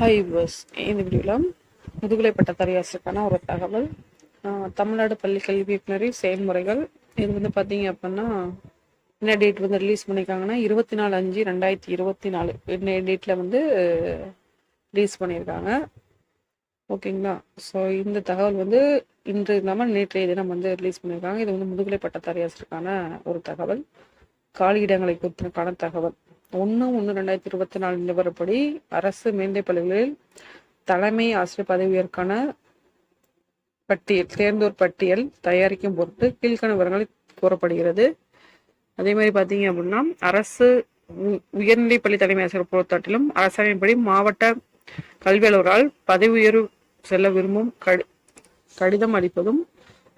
Hi bus இந்த வீடியோவில் முதுகலை பட்டதாரி ஆசிரியருக்கான ஒரு தகவல். தமிழ்நாடு பள்ளி கல்வி இயக்குனரின் செயல்முறைகள். இது வந்து பார்த்தீங்க அப்படின்னா என்ன டேட் வந்து ரிலீஸ் பண்ணியிருக்காங்கன்னா இருபத்தி நாலு அஞ்சு ரெண்டாயிரத்தி இருபத்தி நாலு. என்ன டேட்டில் வந்து ரிலீஸ் பண்ணியிருக்காங்க ஓகேங்களா? ஸோ இந்த தகவல் வந்து இன்று இல்லாமல் நேற்றைய தினம் வந்து ரிலீஸ் பண்ணியிருக்காங்க இது வந்து முதுகலை பட்டதாரி ஆசிரியருக்கான ஒரு தகவல். காலியிடங்களை குறித்தக்கான தகவல். ஒன்று ஒன்று ரெண்டாயிரத்தி இருபத்தி நாலு நிலவரப்படி அரசு மேல்நிலைப் பள்ளிகளில் தலைமை ஆசிரியர் பதவி பட்டியல் தேர்ந்தோர் பட்டியல் தயாரிக்கும் பொருட்டு கீழ்காண விவரங்கள் கூறப்படுகிறது. அதே மாதிரி பார்த்தீங்க அப்படின்னா அரசு உ- உயர்நிலைப் பள்ளி தலைமை ஆசிரியர் பொறுத்தாட்டிலும் அரசாணைப்படி மாவட்ட கல்வி அலுவலரால் பதவி உயர்வு செல்ல விரும்பும் கடி கடிதம் அளிப்பதும்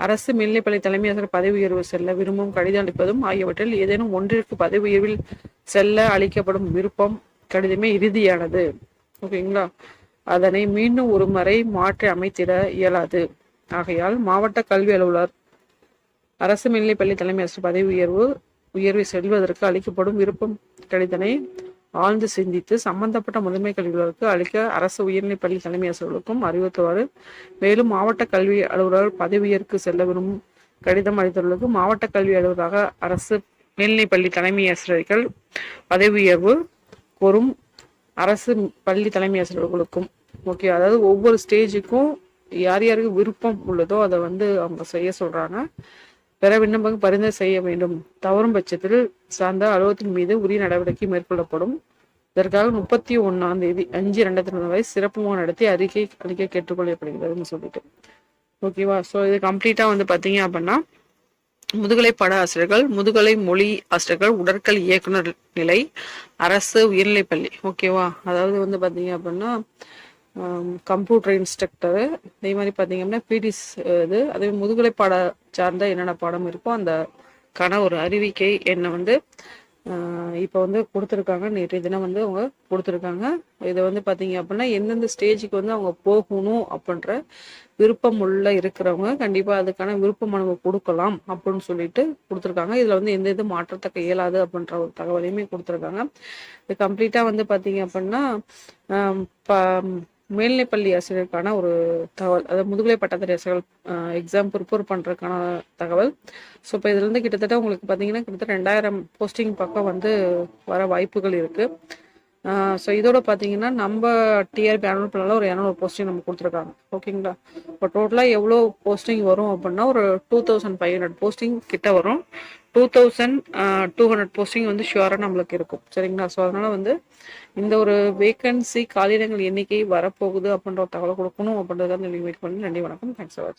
அரசு மேல்நிலைப்பள்ளி தலைமை ஆசிரியர் பதவி உயர்வு செல்ல விரும்பும் கடிதம் அளிப்பதும் ஆகியவற்றில் ஏதேனும் ஒன்றிற்கு பதவி உயர்வில் செல்ல அளிக்கப்படும் விருப்பம் கடிதமே இறுதியானது. ஓகேங்களா? அதனை மீண்டும் ஒரு முறை மாற்றி அமைத்திட இயலாது. ஆகையால் மாவட்ட கல்வி அலுவலர் அரசு மேல்நிலைப்பள்ளி தலைமை ஆசிரியர் பதவி உயர்வு உயர்வை செல்வதற்கு அளிக்கப்படும் விருப்பம் கடிதனை ஆழ்ந்து சிந்தித்து சம்பந்தப்பட்ட முதன்மை கல்விகளுக்கு அளிக்க அரசு உயர்நிலைப்பள்ளி தலைமை ஆசிரியர்களுக்கும் அறிவுறுத்துவாறு. மேலும் மாவட்ட கல்வி அலுவலர் பதவியேற்கு செல்ல விரும்பும் கடிதம் அளித்தவர்களுக்கு மாவட்ட கல்வி அலுவலராக அரசு மேல்நிலைப்பள்ளி தலைமை ஆசிரியர்கள் பதவி உயர்வு கோரும் அரசு பள்ளி தலைமை ஆசிரியர்களுக்கும் ஓகே அதாவது ஒவ்வொரு ஸ்டேஜுக்கும் யார் யாருக்கு விருப்பம் உள்ளதோ அதை வந்து அவங்க செய்ய சொல்றாங்க. பிற விண்ணப்பங்கள் பரிந்துரை செய்ய வேண்டும். தவறும் பட்சத்தில் சார்ந்த அலுவலகத்தின் மீது உரிய நடவடிக்கை மேற்கொள்ளப்படும். இதற்காக முப்பத்தி ஒன்னாம் தேதி அஞ்சு ரெண்டாயிரத்தி இருபது வரை சிறப்பு முகாம் நடத்தி அறிக்கை அளிக்க கேட்டுக்கொள்ளப்படுகிறதுன்னு சொல்லிட்டு. ஓகேவா ஸோ இது கம்ப்ளீட்டா வந்து பாத்தீங்க அப்படின்னா முதுகலை பட ஆசிரியர்கள் முதுகலை மொழி ஆசிரியர்கள் உடற்கல் இயக்குனர் நிலை அரசு உயர்நிலைப்பள்ளி ஓகேவா அதாவது வந்து பாத்தீங்க அப்படின்னா கம்ப்யூட்டர் இன்ஸ்ட்ரக்டரு அதே மாதிரி பார்த்தீங்க அப்படின்னா பிடிஸ் இது அதே முதுகலை பாட சார்ந்த என்னென்ன பாடம் இருக்கோ அந்த கான ஒரு அறிவிக்கை என்னை வந்து இப்போ வந்து கொடுத்துருக்காங்க. நேற்று தினம் வந்து அவங்க கொடுத்துருக்காங்க. இதை வந்து பார்த்தீங்க அப்படின்னா எந்தெந்த ஸ்டேஜுக்கு வந்து அவங்க போகணும் அப்படின்ற விருப்பம் உள்ள இருக்கிறவங்க கண்டிப்பாக அதுக்கான விருப்பம் மனுவை கொடுக்கலாம் அப்படின்னு சொல்லிட்டு கொடுத்துருக்காங்க. இதில் வந்து எந்த இது மாற்றத்தக்க இயலாது அப்படின்ற ஒரு தகவலையுமே கொடுத்துருக்காங்க. இது கம்ப்ளீட்டாக வந்து பார்த்தீங்க அப்படின்னா ப- மேல்நிலைப்பள்ளி ஆசிரியருக்கான ஒரு தகவல் அதாவது முதுகலை பட்டதாரி ஆசிரியர்கள் எக்ஸாம் ப்ரிப்பேர் பண்ணுறதுக்கான தகவல். ஸோ இப்போ இதுலேருந்து கிட்டத்தட்ட உங்களுக்கு பார்த்தீங்கன்னா கிட்டத்தட்ட ரெண்டாயிரம் போஸ்டிங் பக்கம் வந்து வர வாய்ப்புகள் இருக்குது ஸோ இதோட பார்த்தீங்கன்னா நம்ம டிஆர்பி அனுவல் பண்ணால ஒரு இரநூறு போஸ்டிங் நம்ம கொடுத்துருக்காங்க. ஓகேங்களா இப்போ டோட்டலாக எவ்வளோ போஸ்டிங் வரும் அப்படின்னா ஒரு two thousand five hundred posting கிட்ட வரும். Two thousand two hundred posting வந்து ஷுவராக நம்மளுக்கு இருக்கும். சரிங்களா? ஸோ அதனால் வந்து இந்த ஒரு வேக்கன்சி காலியிடங்கள் எண்ணிக்கை வரப்போகுது அப்படின்ற ஒரு தகவல் கொடுக்கணும் அப்படின்றத வெயிட் பண்ணி நன்றி வணக்கம். தேங்க்ஸ் ஃபார் வாட்சிங்